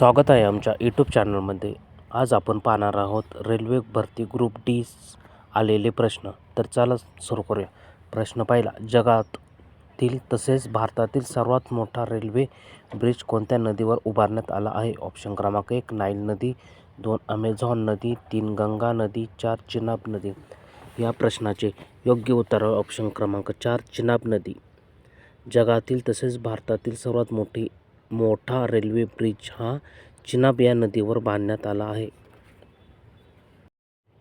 स्वागत आहे आमच्या यूट्यूब चॅनलमध्ये आज आपण पाहणार आहोत रेल्वे भरती ग्रुप डी आलेले प्रश्न. तर चला सुरू करूया. प्रश्न पहिला जगातील तसेच भारतातील सर्वात मोठा रेल्वे ब्रिज कोणत्या नदीवर उभारण्यात आला आहे? ऑप्शन क्रमांक एक नाईल नदी दोन अमेझॉन नदी तीन गंगा नदी चार चिनाब नदी. या प्रश्नाचे योग्य उत्तर ऑप्शन क्रमांक चार चिनाब नदी. जगातील तसेच भारतातील सर्वात मोठी मोठा रेल्वे ब्रिज हा चिनाब या नदीवर बांधण्यात आला आहे.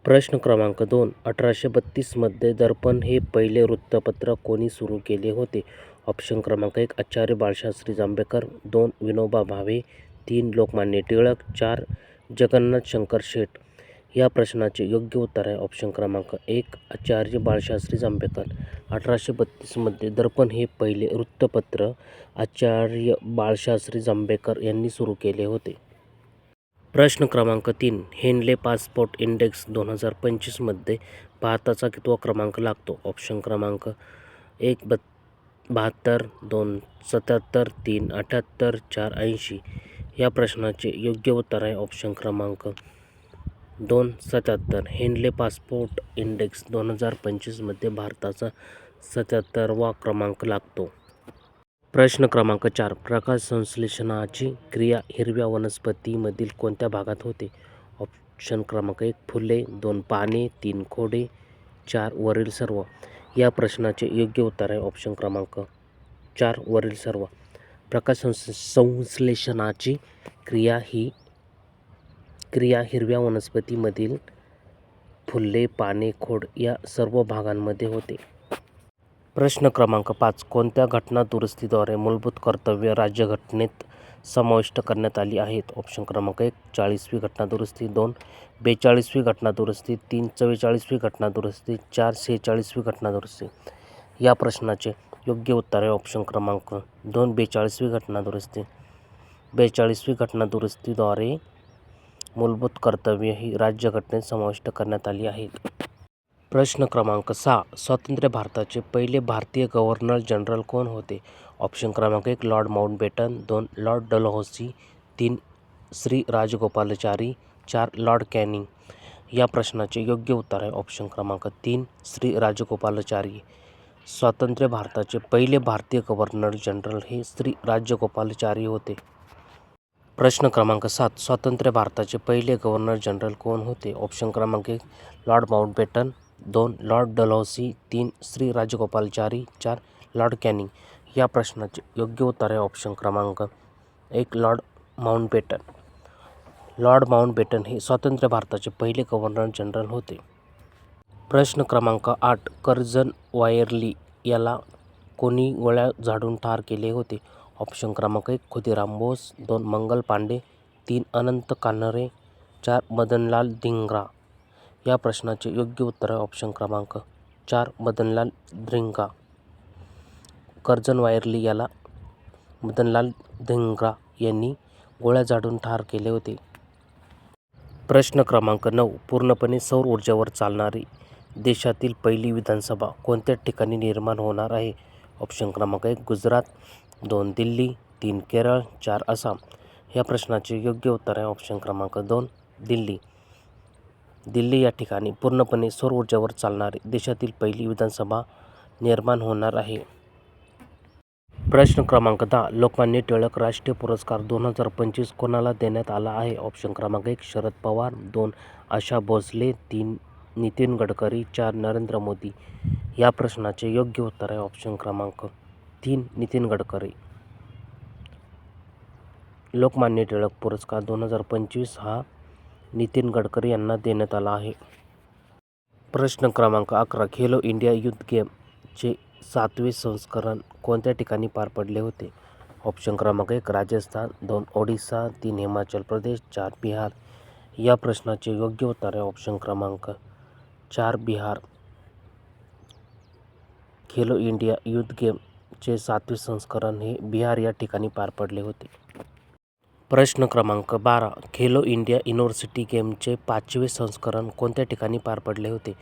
प्रश्न क्रमांक दोन. अठराशे बत्तीसमध्ये दर्पण हे पहिले वृत्तपत्र कोणी सुरू केले होते? ऑप्शन क्रमांक एक. आचार्य बाळशास्त्री जांभेकर. दोन. विनोबा भावे. तीन. लोकमान्य टिळक. चार. जगन्नाथ शंकर शेठ. या प्रश्नाचे योग्य उत्तर आहे ऑप्शन क्रमांक एक आचार्य बाळशास्त्री जांभेकर. अठराशे बत्तीसमध्ये दर्पण हे पहिले वृत्तपत्र आचार्य बाळशास्त्री जांभेकर यांनी सुरू केले होते. प्रश्न क्रमांक तीन हेनले पासपोर्ट इंडेक्स दोन हजार पंचवीसमध्ये भारताचा कितवा क्रमांक लागतो? ऑप्शन क्रमांक एक बत् बहात्तर दोन सत्याहत्तर तीन अठ्याहत्तर चार ऐंशी. या प्रश्नाचे योग्य उत्तर आहे ऑप्शन क्रमांक दोन सत्याहत्तर. हेनले पासपोर्ट इंडेक्स दोन हजार पंचवीसमध्ये भारताचा सत्याहत्तरवा क्रमांक लागतो. प्रश्न क्रमांक चार. प्रकाश संश्लेषणाची क्रिया हिरव्या वनस्पतीमधील कोणत्या भागात होते? ऑप्शन क्रमांक एक फुले दोन पाने तीन खोडे चार वरील सर्व. या प्रश्नाचे योग्य उत्तर आहे ऑप्शन क्रमांक चार वरील सर्व. प्रकाश संश्लेषणाची क्रिया ही क्रिया हिरव्या वनस्पतीमधील फुले पाने खोड या सर्व भागांमध्ये होते. प्रश्न क्रमांक पाच. कोणत्या घटना दुरुस्तीद्वारे मूलभूत कर्तव्य राज्यघटनेत समाविष्ट करण्यात आली आहेत? ऑप्शन क्रमांक एक चाळीसवी घटना दुरुस्ती. दोन बेचाळीसवी घटना दुरुस्ती. तीन चव्वेचाळीसवी घटना दुरुस्ती. चार सेहेचाळीसवी घटना दुरुस्ती. या प्रश्नाचे योग्य उत्तर आहे ऑप्शन क्रमांक दोन बेचाळीसवी घटना दुरुस्ती. बेचाळीसवी घटना दुरुस्तीद्वारे मूलभूत कर्तव्य ही राज्यघटनेत समाविष्ट करण्यात आली आहेत. प्रश्न क्रमांक सहा. स्वातंत्र्य भारताचे पहिले भारतीय गव्हर्नर जनरल कोण होते? ऑप्शन क्रमांक एक लॉर्ड माउंटबेटन दोन लॉर्ड डलहौसी तीन श्री राजगोपालाचारी चार लॉर्ड कॅनिंग. या प्रश्नाचे योग्य उत्तर आहे ऑप्शन क्रमांक तीन श्री राजगोपालाचारी. स्वातंत्र्य भारताचे पहिले भारतीय गव्हर्नर जनरल हे श्री राजगोपालाचारी होते. प्रश्न क्रमांक सात. स्वातंत्र्य भारताचे पहिले गव्हर्नर जनरल कोण होते? ऑप्शन क्रमांक एक लॉर्ड माउंटबेटन. दोन लॉर्ड डलहौसी. तीन श्री राजगोपालचारी चार लॉर्ड कॅनिंग. या प्रश्नाचे योग्य उत्तर आहे ऑप्शन क्रमांक एक लॉर्ड माउंटबेटन. लॉर्ड माउंटबेटन हे स्वातंत्र्य भारताचे पहिले गव्हर्नर जनरल होते. प्रश्न क्रमांक आठ कर्जन वायरली याला कोणी गोळ्या झाडून ठार केले होते? ऑप्शन क्रमांक एक खुदिराम बोस दोन मंगल पांडे तीन अनंत कानरे चार मदनलाल धिंग्रा. या प्रश्नाचे योग्य उत्तर आहे ऑप्शन क्रमांक चार मदनलाल धिंग्रा. कर्जन वायरली याला मदनलाल धिंग्रा यांनी गोळ्या झाडून ठार केले होते. प्रश्न क्रमांक नऊ पूर्णपणे सौर ऊर्जेवर चालणारी देशातील पहिली विधानसभा कोणत्या ठिकाणी निर्माण होणार आहे? ऑप्शन क्रमांक एक गुजरात. दोन दिल्ली तीन केरळ चार आसाम. या प्रश्नाचे योग्य उत्तर आहे ऑप्शन क्रमांक दोन दिल्ली. दिल्ली या ठिकाणी पूर्णपणे सौर ऊर्जेवर चालणारी देशातील पहिली विधानसभा निर्माण होणार आहे. प्रश्न क्रमांक दहा लोकमान्य टिळक राष्ट्रीय पुरस्कार दोन हजार पंचवीस कोणाला देण्यात आला आहे? ऑप्शन क्रमांक एक शरद पवार. दोन आशा भोसले. तीन नितीन गडकरी. चार नरेंद्र मोदी. या प्रश्नाचे योग्य उत्तर आहे ऑप्शन क्रमांक तीन नितीन गडकरी. लोकमान्य टिळक पुरस्कार दोन हजार पंचवीस हा नितीन गडकरी यांना देण्यात आला आहे. प्रश्न क्रमांक अकरा खेलो इंडिया युथ गेमचे सातवे संस्करण कोणत्या ठिकाणी पार पडले होते? ऑप्शन क्रमांक एक राजस्थान दोन ओडिसा तीन हिमाचल प्रदेश चार बिहार. या प्रश्नाचे योग्य उत्तर आहे ऑप्शन क्रमांक चार बिहार. खेलो इंडिया युथ चे सातवे संस्करण हे बिहार या ठिकाणी पार पडले होते. प्रश्न क्रमांक बारा खेलो इंडिया युनिव्हर्सिटी गेमचे पाचवे संस्करण कोणत्या ठिकाणी पार पडले होते?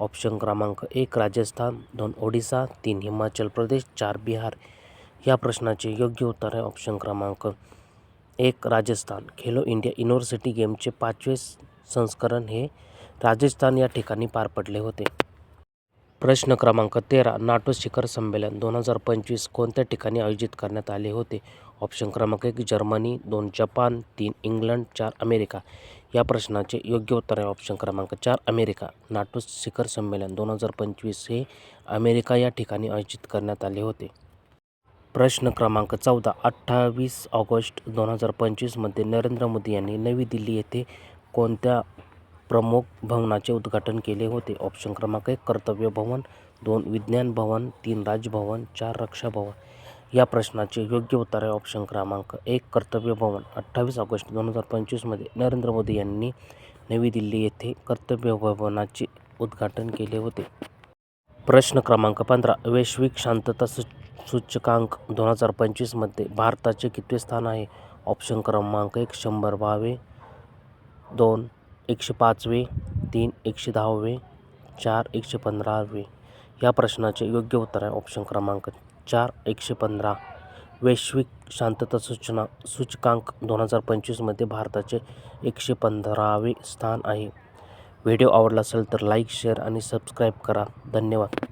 ऑप्शन क्रमांक एक राजस्थान दोन ओडिसा तीन हिमाचल प्रदेश चार बिहार. या प्रश्नाचे योग्य उत्तर आहे ऑप्शन क्रमांक एक राजस्थान. खेलो इंडिया युनिव्हर्सिटी गेमचे पाचवे संस्करण हे राजस्थान या ठिकाणी पार पडले होते. प्रश्न क्रमांक तेरा नाटो शिखर संमेलन दोन हजार पंचवीस कोणत्या ठिकाणी आयोजित करण्यात आले होते? ऑप्शन क्रमांक एक जर्मनी दोन जपान तीन इंग्लंड चार अमेरिका. या प्रश्नाचे योग्य उत्तर आहे ऑप्शन क्रमांक चार अमेरिका. नाटो शिखर संमेलन दोन हजार पंचवीस हे अमेरिका या ठिकाणी आयोजित करण्यात आले होते. प्रश्न क्रमांक चौदा अठ्ठावीस ऑगस्ट दोन हजार पंचवीसमध्ये नरेंद्र मोदी यांनी नवी दिल्ली येथे कोणत्या प्रमुख भवनाचे उद्घाटन केले होते. ऑप्शन क्रमांक एक कर्तव्य भवन दोन विज्ञान भवन तीन राजभवन चार रक्षा भवन. या प्रश्नाचे योग्य उत्तर आहे ऑप्शन क्रमांक एक कर्तव्य भवन. अठ्ठावीस ऑगस्ट दोन हजार पंचवीसमध्ये नरेंद्र मोदी यांनी नवी दिल्ली येथे कर्तव्य भवनाचे उद्घाटन केले होते. प्रश्न क्रमांक पंधरा वैश्विक शांतता सूचकांक दोन हजार पंचवीसमध्ये भारताचे कितवे स्थान आहे? ऑप्शन क्रमांक एक शंभर बावे दोन एकशे पाचवे तीन एकशे दहावे चार एकशे पंधरावे. या प्रश्नाचे योग्य उत्तर आहे ऑप्शन क्रमांक चार एकशे पंधरा. वैश्विक शांतता सूचना सूचकांक दोन हजार पंचवीसमध्ये भारताचे एकशे पंधरावे स्थान आहे. व्हिडिओ आवडला असेल तर लाईक शेअर आणि सबस्क्राईब करा. धन्यवाद.